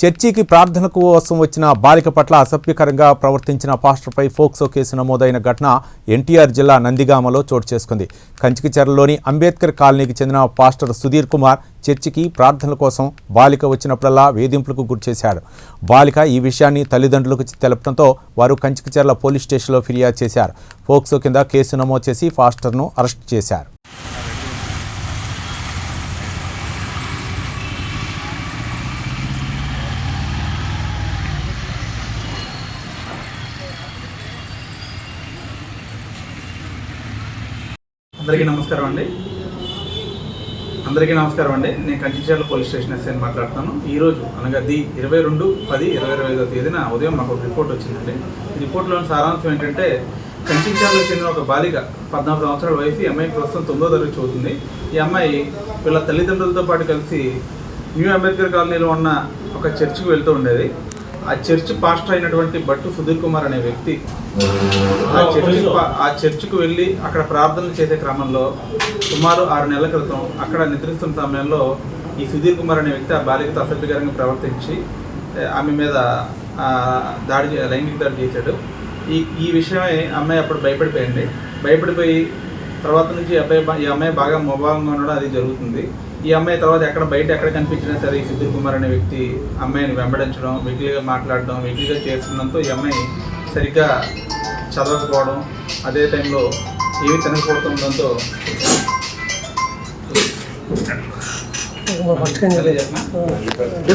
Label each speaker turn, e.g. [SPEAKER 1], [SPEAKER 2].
[SPEAKER 1] చర్చికి ప్రార్థన కోసం వచ్చిన బాలిక పట్ల అసభ్యకరంగా ప్రవర్తించిన పాస్టర్పై ఫోక్సో కేసు నమోదైన ఘటన ఎన్టీఆర్ జిల్లా నందిగామలో చోటు చేసుకుంది. కంచికిచెరలోని అంబేద్కర్ కాలనీకి చెందిన పాస్టర్ సుధీర్ కుమార్ చర్చికి ప్రార్థనల కోసం బాలిక వచ్చినప్పుడల్లా వేధింపులకు గురిచేశాడు. బాలిక ఈ విషయాన్ని తల్లిదండ్రులకు తెలపడంతో వారు కంచికిచెర్ల పోలీస్ స్టేషన్లో ఫిర్యాదు చేశారు. ఫోక్సో కింద కేసు నమోదు చేసి పాస్టర్ను అరెస్ట్ చేశారు.
[SPEAKER 2] అందరికీ నమస్కారం అండి. అందరికీ నమస్కారం అండి. నేను కంచిచర్ల పోలీస్ స్టేషన్ ఎస్ఐ మాట్లాడుతాను ఈరోజు అనగా ది ఇరవై రెండు పది ఇరవై ఇరవై ఐదో తేదీన ఉదయం మాకు ఒక రిపోర్ట్ వచ్చిందండి. ఈ రిపోర్ట్లోని సారాంశం ఏంటంటే కంచిచర్లకు చెందిన ఒక బాలిక పద్నాలుగు సంవత్సరాల వయసు ఈ అమ్మాయి ప్రస్తుతం తొమ్మిదో తరగతి చదువుతుంది. ఈ అమ్మాయి వీళ్ళ తల్లిదండ్రులతో పాటు కలిసి న్యూ అంబేద్కర్ కాలనీలో ఉన్న ఒక చర్చికి వెళ్తూ ఉండేది. ఆ చర్చ్ పాస్టర్ అయినటువంటి భట్టు సుధీర్ కుమార్ అనే వ్యక్తి ఆ చర్చి ఆ చర్చికి వెళ్ళి అక్కడ ప్రార్థనలు చేసే క్రమంలో సుమారు ఆరు నెలల క్రితం అక్కడ నిద్రిస్తున్న సమయంలో ఈ సుధీర్ కుమార్ అనే వ్యక్తి ఆ బాలికతో అసభ్యకరంగా ప్రవర్తించి ఆమె మీద దాడి లైంగిక దాడి చేశాడు. ఈ ఈ విషయమే అమ్మాయి అప్పుడు భయపడిపోయింది. భయపడిపోయి తర్వాత నుంచి ఈ అబ్బాయి ఈ అమ్మాయి బాగా మొభావంగా ఉండడం అది జరుగుతుంది ఈ అమ్మాయి తర్వాత ఎక్కడ బయట ఎక్కడ కనిపించినా సరే ఈ సుధీర్ కుమార్ అనే వ్యక్తి అమ్మాయిని వెంబడించడం వెకిలిగా మాట్లాడడం వెకిలిగా చేస్తుండడంతో ఈ అమ్మాయి సరిగ్గా చదవకపోవడం అదే టైంలో ఏమి తినకపోవడం ఉండడంతో చెప్పనా?